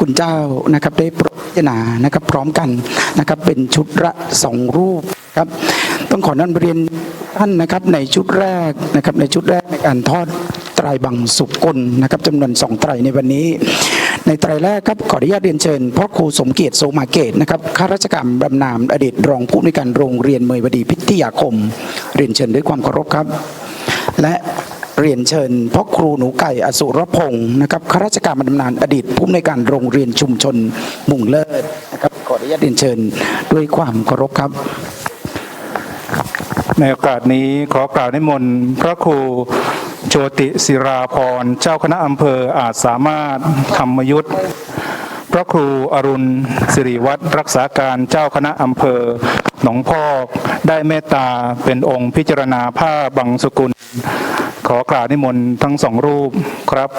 คุณเจ้านะครับได้โปรดพิจารณานะครับพร้อมกันนะครับเป็นชุดละสองรูปครับต้องขอนำเรียนท่านนะครับในชุดแรกนะครับในชุดแรกในการทอดไตรบังสุกลนะครับจำนวนสองไตรในวันนี้ ในไตรแรกครับขออนุญาตเรียนเชิญพ่อครูสมเกียรติโสมาเกตนะครับข้าราชการบำนาญอดีตรองผู้ในการโรงเรียนเมยวดีพิทยาคม เรียนเชิญด้วยความเคารพครับ และ เรียนเชิญพ่อครูหนูไก่อสุรพงศ์นะครับข้าราชการบำนาญอดีตผู้ในวยการโรงเรียนชุมชนมุ่งเลิศนะครับขออนุญาตเรียนเชิญด้วยความเคารพครับ ในโอกาสนี้ขอกล่าวนิมนต์พระครูโชติศิราพรเจ้าคณะอำเภออาจสามารถธรรมยุทธพระครูอรุณสิริวัตรรักษาการเจ้าคณะอำเภอ หนองพอกได้เมตตาเป็นองค์พิจารณาผ้าบังสกุล ขอกราบนิมนต์ทั้งสองรูปครับ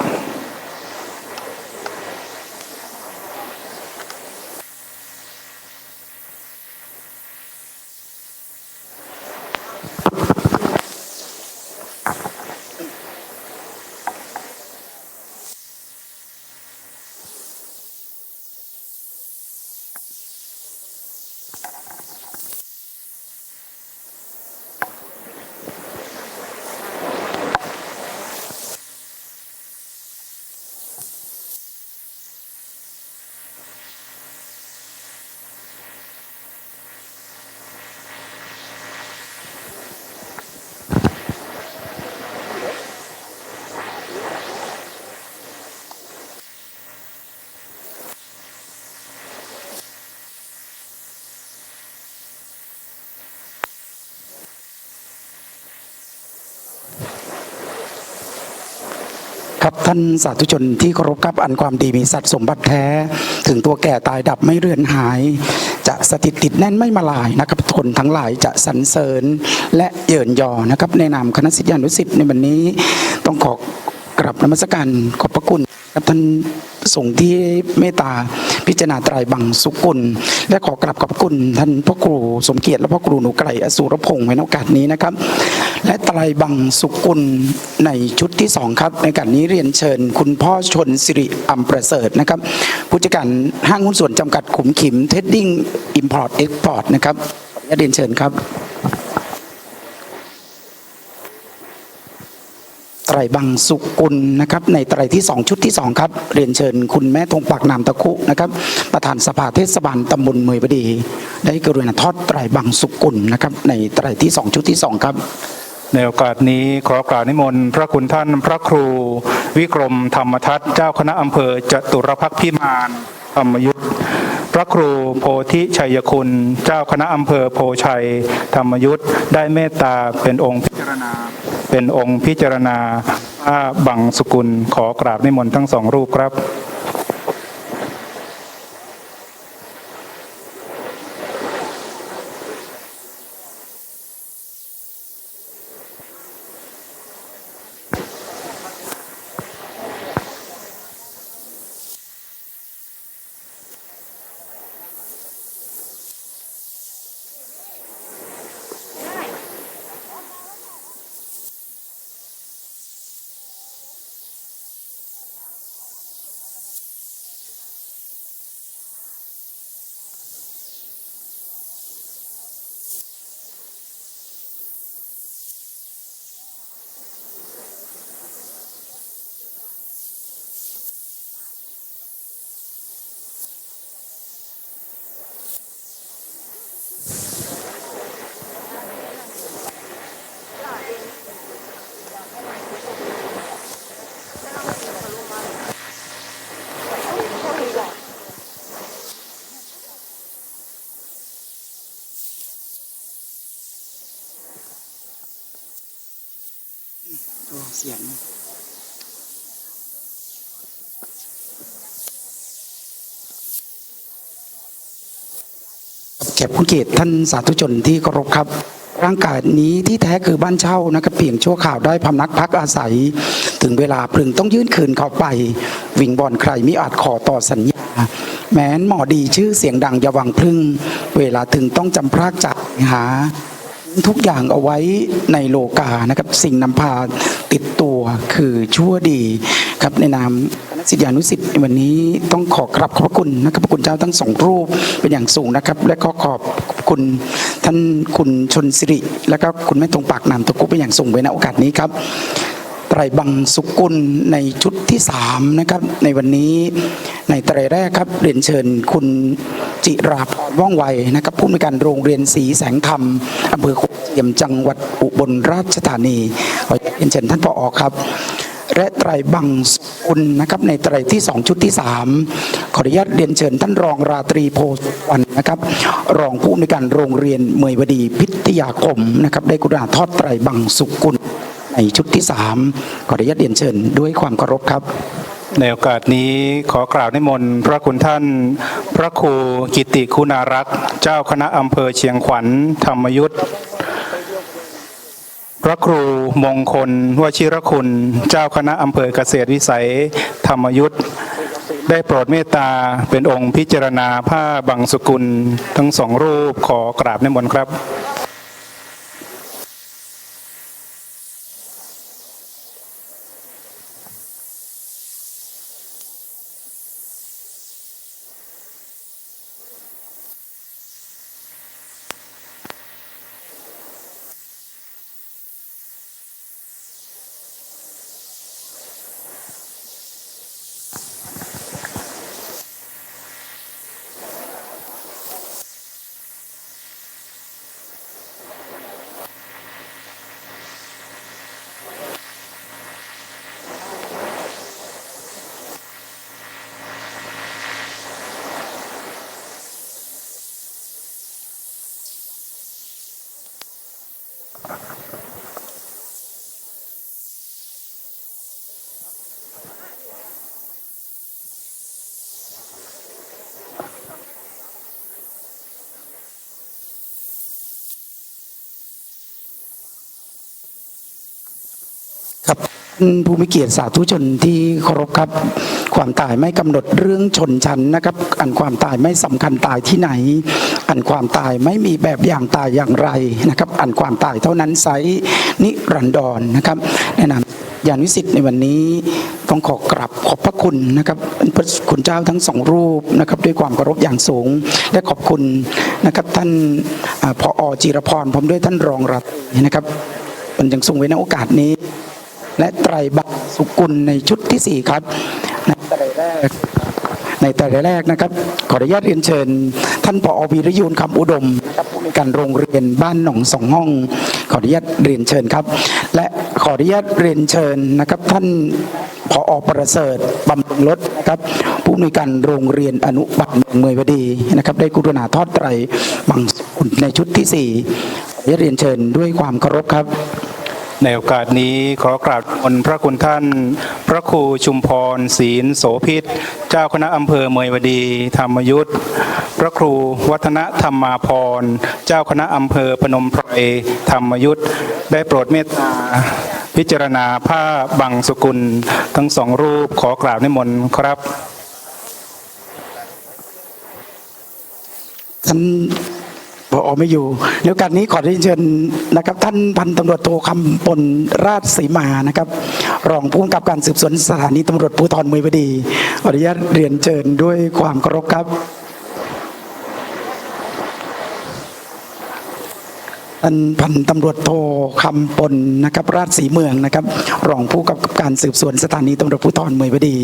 ครับท่านสาธุชนที่เคารพครับอันความดีมีสัตว์สมบัติแท้ ถึงตัวแก่ตายดับไม่เรือนหาย จะสถิตติดแน่นไม่มาลายนะครับคนทั้งหลายจะสรรเสริญและเยินยอนะครับ ในนามคณะศิษยานุสิทธิ์ในวันนี้ต้องขอกราบนมัสการขอบพระคุณครับท่าน สงฆ์ที่เมตตาพิจารณาไตรบังสุกุล และขอกราบขอบคุณท่านพ่อครูสมเกียรติและพ่อครูหนูไก่อสุรพงศ์ในโอกาสนี้นะครับ และไตรบังสุกุลในชุดที่สองครับ ในการนี้เรียนเชิญ คุณพ่อชนสิริอัมประเสริฐนะครับผู้จัดการห้างหุ้นส่วนจำกัดขุมขิมเทดดิ้งอิมพอร์ตเอ็กพอร์ตนะครับขอเรียนเชิญครับ ไตรบังสุกุลนะครับในไตรที่สองชุดที่สองครับ เรียนเชิญคุณแม่ธงปากนามตะคุนะครับ ประธานสภาเทศบาลตำบลเมยบดี ได้กรุณาทอดไตรบังสุกุลนะครับ ในไตรที่สองชุดที่สองครับ ในโอกาสนี้ขอกล่าวนิมนต์พระคุณท่านพระครู วิกรมธรรมทัตเจ้าคณะอำเภอจตุรพักษ์พิมานธรรมยุทธพระครูโพธิชัยคุณ เจ้าคณะอำเภอโพชัย ธรรมยุทธได้เมตตาเป็นองค์พิจารณา เป็นองค์พิจารณาผ้าบังสุกุลขอกราบนิมนต์ทั้งสองรูปครับ สียง แขกผู้เกียรติท่านสาธุชนที่เคารพครับร่างกายนี้ที่แท้คือบ้านเช่านะครับเพียงชั่วข่าวได้พำนักพักอาศัย ถึงเวลาพึงต้องยื่นคืนเขาไป วิงบอลใครมิอาจขอต่อสัญญา แม้นหมอดีชื่อเสียงดังอย่าวังพึ่ง เวลาถึงต้องจำพรากจากหา ทุกอย่างเอาไว้ในโลกานะครับ สิ่งนำพา ติดตัวคือชั่วดีครับในนามคณะศิษยานุสิทธิ์วันนี้ต้องขอกราบขอบคุณนะครับพระคุณเจ้าทั้งสองรูปเป็นอย่างสูงนะครับ และก็ขอบคุณท่านคุณชนสิริ และก็คุณแม่ตรงปากนามตะกุเป็นอย่างสูงไว้ณโอกาสนี้ครับไตรบังสุกุลในชุดที่สามนะครับในวันนี้ ในไตรแรกครับเรียนเชิญคุณจิราพรว่องไวนะครับผู้อำนวยการโรงเรียนศรีแสงธรรมอำเภอโขงเจียมจังหวัดอุบลราชธานีขอเรียนเชิญท่านผอครับ และไตรบังสุกุลนะครับในไตรที่สองชุดที่สามขออนุญาตเรียนเชิญท่านรองราตรีโพสวรรณนะครับ รองผู้อำนการโรงเรียนเมยวดีพิทยาคมนะครับได้กรุณาทอดไตรบังสุกุลในชุดที่สามขออนุญาตเรียนเชิญด้วยความเคารพครับ ในโอกาสนี้ขอกล่าวนิมนต์พระคุณท่าน พระครูกิติคุณารักษ์เจ้าคณะอำเภอเชียงขวัญธรรมยุทธพระครูมงคลวชิรคุณ เจ้าคณะอำเภอเกษตรวิสัย ธรรมยุทธได้โปรดเมตตาเป็นองค์พิจารณาผ้าบังสุกุลทั้งสองรูปขอกราบนิมนต์ครับ ครับท่านผู้มีเกียรติสาธุชนที่เคารพครับ ความตายไม่กำหนดเรื่องชนชั้นนะครับ อันความตายไม่สำคัญตายที่ไหน อันความตายไม่มีแบบอย่างตายอย่างไรนะครับ อันความตายเท่านั้นไซนิรันดรนะครับแนะนำยานวิสิทธิ์ในวันนี้ต้องขอกราบขอบพระคุณนะครับพระคุณเจ้าทั้งสองรูปนะครับด้วยความเคารพอย่างสูง และขอบคุณนะครับท่านอ่าผอจิรพรพร้อมด้วยท่านรองรัฐนะครับมันยังทรงไว้ในโอกาสนี้ และไตรบังสุกุลในชุดที่สี่ครับในไตรแรกในไตรแรกนะครับ ขออนุญาตเรียนเชิญ ท่านผอวีรยูนคำอุดมผู้ในการโรงเรียนบ้านหนองสองห้อง ขออนุญาตเรียนเชิญครับ และขออนุญาตเรียนเชิญนะครับ ท่านผอประเสริฐบำรุงรถนะครับ ผู้ในวยการโรงเรียนอนุบาลเมืองเมยวดีนะครับ ได้กรุณาทอดไตรบังสุกุลในชุดที่สี่ขออนุญาตเรียนเชิญด้วยความเคารพครับ ในโอกาสนี้ขอกราบนิมนพระคุณท่าน พระครูชุมพรศีลโสพิษ เจ้าคณะอำเภอเมยวดี ธรรมยุทธพระครูวัฒนธรรมาพร เจ้าคณะอำเภอพนมไพรธรรมยุทธได้โปรดเมตตาพิจารณาผ้าบังสุกุล ทั้งสองรูปขอกราบนิมนต์ครับท่าน ผอไม่อยู่ในโอกาสนี้ขอเรียนเชิญนะครับ ท่านพันตำรวจโทคำปนราชศรีมานะครับ รองผู้กำกับการสืบสวนสถานีตำรวจภูธรมือวดีขออนุญาตเรียนเชิญด้วยความเคารพครับท่านพันตำรวจโทคำปนนะครับ ราชสีเมืองนะครับ รองผู้กำกับการสืบสวนสถานีตำรวจภูธรเมืองวดี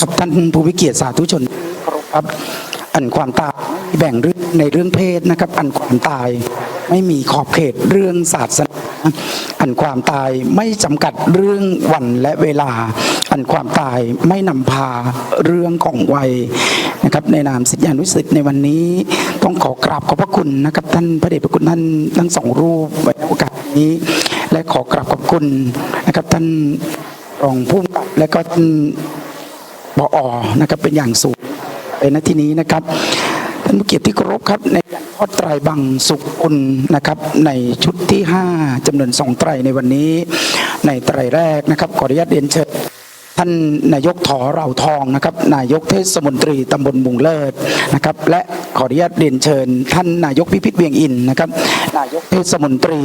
ครับท่านผู้วิเกียรติสาธุชนครับอันความตายแบ่งเรื่องในเรื่องเพศนะครับ อันความตายไม่มีขอบเขตเรื่องศาสนาอันความตายไม่จำกัดเรื่องวันและเวลา อันความตายไม่นำพาเรื่องของวัยนะครับ ในนามสิทธิานุสิทธิ์ในวันนี้ต้องขอกราบขอบพระคุณนะครับ ท่านพระเดชพระคุณท่านทั้งสองรูปไว้ในโอกาสนี้ และขอกราบขอบคุณนะครับท่านรองผู้กำกับและก็ท่าน ปอนะครับเป็นอย่างสูงในนาทีนี้นะครับท่านผู้เกียรติที่เคารพครับในการทอดไตรบังสุกุลนะครับ ในชุดที่ 5จำนวนสองไตรในวันนี้ ในไตรแรกนะครับขออนุญาตเรียนเชิญท่านนายกถอเราทองนะครับ นายกเทศมนตรีตำบลบุงเลิศนะครับ และขออนุญาตเรียนเชิญ ท่านนายกพิพิธเวียงอินนะครับ นายกเทศมนตรี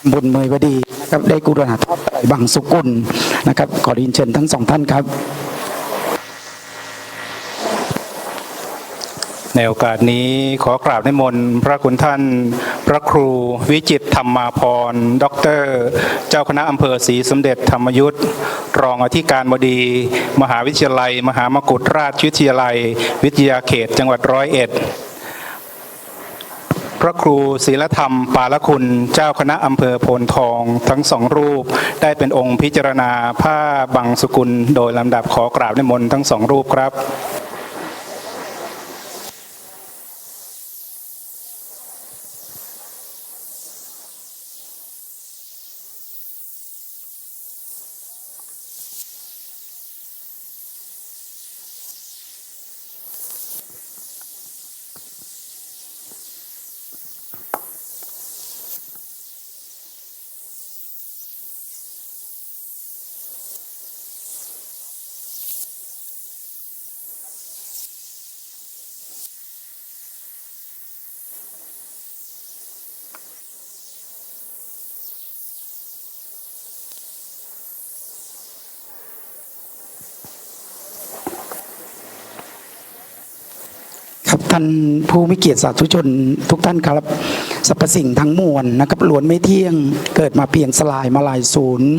ตำบลเมยวดีนะครับได้กุรณาทอดไตรบังสุกุลนะครับ ขอเรียนเชิญทั้งสองท่านครับ ในโอกาสนี้ขอกราบนิมนต์พระคุณท่าน พระครูวิจิตธรรมาพรด็อกเตอร์เจ้าคณะอำเภอศรีสมเด็จธรรมยุทธรองอธิการบดี มหาวิทยาลัย มหามกุฏราชวิทยาลัย วิทยาเขตจังหวัดร้อยเอ็ดพระครูศีลธรรม ปาลคุณเจ้าคณะอำเภอโพนทอง ทั้งสองรูปได้เป็นองค์พิจารณาผ้าบังสุกุล โดยลำดับขอกราบนมนต์ทั้งสองรูปครับ ท่านผู้มีเกียรติสาธุชนทุกท่านครับสรรพสิ่งทั้งมวลนะครับล้วนไม่เที่ยงเกิดมาเพียงสลายมาลายศูนย์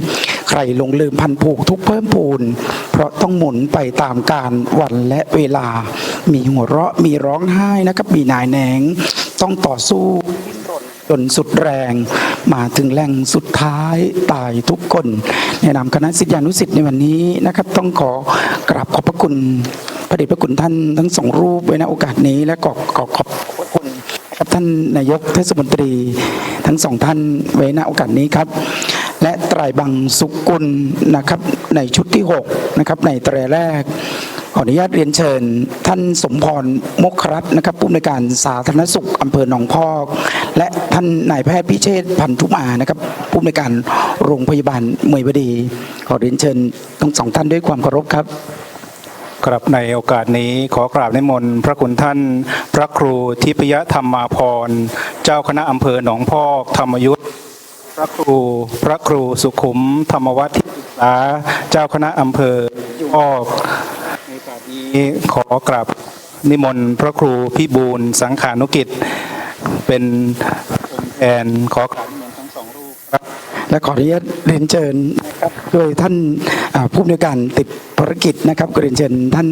ใครลงลืมพันผูกทุกเพิ่มพูน เพราะต้องหมุนไปตามการวันและเวลา มีหัวเราะมีร้องไห้นะครับมีนายแหนงต้องต่อสู้จนสุดแรงมาถึงแหล่งสุดท้ายตายทุกคนในนามคณะศิษยานุศิษย์ในวันนี้นะครับ ต้องขอกราบขอบพระคุณ พระเดชพระคุณท่านทั้งสองรูปไว้ในโอกาสนี้และขอขอขอบคุณครับท่านนายกเทศมนตรีทั้งสองท่านไว้ในโอกาสนี้ครับ และไตรบังสุกุลนะครับในชุดที่หกนะครับในตรแรกขออนุญาตเรียนเชิญ ท่านสมพรมกขรัตน์นะครับผู้อำนวยการสาธารณสุขอำเภอหนองพอก และท่านนายแพทย์พิเชษพันธุมานะครับผู้อำนวยการโรงพยาบาลเมยบดี ขอเรียนเชิญทั้งสองท่านด้วยความเคารพครับ ครับในโอกาสนี้ขอกราบนิมนต์พระคุณท่าน พระครูทิพยธรรมาพร เจ้าคณะอำเภอหนองพอกธรรมยุทธพระครูพระครูสุขุม ธรรมวัฒน์ที่ศึกษาเจ้าคณะอำเภอพอกในโอกาสนี้ขอกราบนิมนต์พระครูพิบูลสังขานุกิจ เป็นองค์แทนขอกราบนิมนต์ทั้งสองรูปครับและขออนุญาตเรียนเชิญโดยท่านผู้อำนวยการติด ภารกิจนะครับก็เรียนเชิญท่าน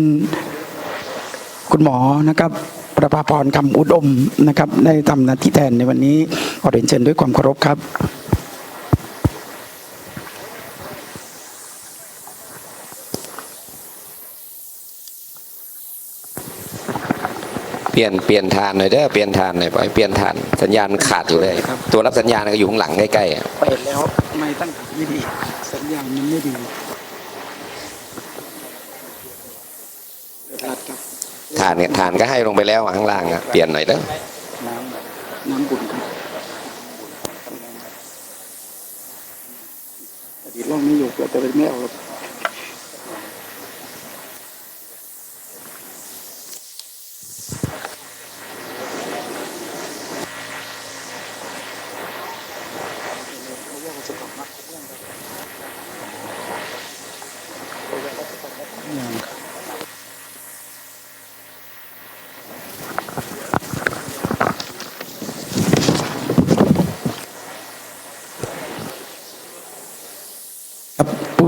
คุณหมอนะครับ ประภาพรคำอุดมนะครับได้ทำหน้าที่แทนในวันนี้ขอเรียนเชิญด้วยความเคารพครับเปลี่ยนเปลี่ยนทานหน่อยเด้อเปลี่ยนทานหน่อยปล่อยเปลี่ยนทานสัญญาณขาดอยู่เลย ตัวรับสัญญาณก็อยู่ข้างหลังใกล้ๆอะเปิดแล้วไม่ตั้งไม่ดีสัญญาณมันไม่ดีครับ ทานเนี่ยฐานก็ให้ลงไปแล้วข้างล่างอะเปลี่ยนหน่อยเด้อน้ำน้ำบุญครับอดีตร่องไม่อยู่แต่ไม่เอาหรอ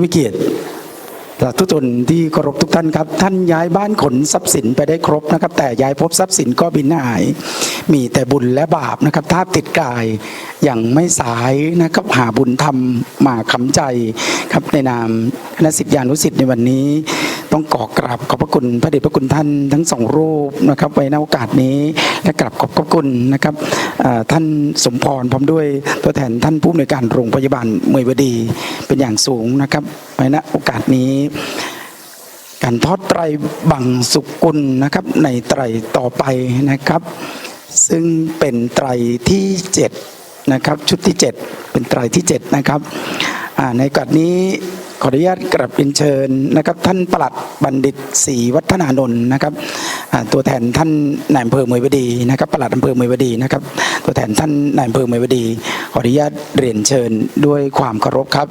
เกียรติสาธุชนที่เคารพทุกท่านครับ ท่านย้ายบ้านขนทรัพย์สินไปได้ครบนะครับ แต่ย้ายพบทรัพย์สินก็บินหาย มีแต่บุญและบาปนะครับท้าติดกายอย่างไม่สายนะครับหาบุญทำมาคำใจครับในนามคณะสิทธิานุสิทธิ์ในวันนี้ ต้องกอกราบขอบพระคุณพระเดชพระคุณท่านทั้งสองรูปนะครับไว้ในโอกาสนี้และกราบขอบพระคุณนะครับท่านสมพรพร้อมด้วยตัวแทนท่านผู้อำนวยการโรงพยาบาลเมยวดีเป็นอย่างสูงนะครับไว้ณโอกาสนี้การทอดไตรบังสุกุลนะครับในไตรต่อไปนะครับ ซึ่งเป็นไตรที่7นะครับชุดที่ 7 เป็นไตรที่7นะครับในโอกาสนี้ ขออนุญาตกราบเรียนเชิญนะครับ ท่านปลัดบัณฑิตศรีวัฒนานนท์นะครับตัวแทนท่านนายอำเภอเมยวดีนะครับปลัดอำเภอเมยวดีนะครับ ตัวแทนท่านนายอำเภอเมยวดี ขออนุญาตเรียนเชิญด้วยความเคารพครับ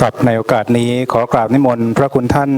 ครับในโอกาสนี้ขอกราบนิมนต์พระคุณท่าน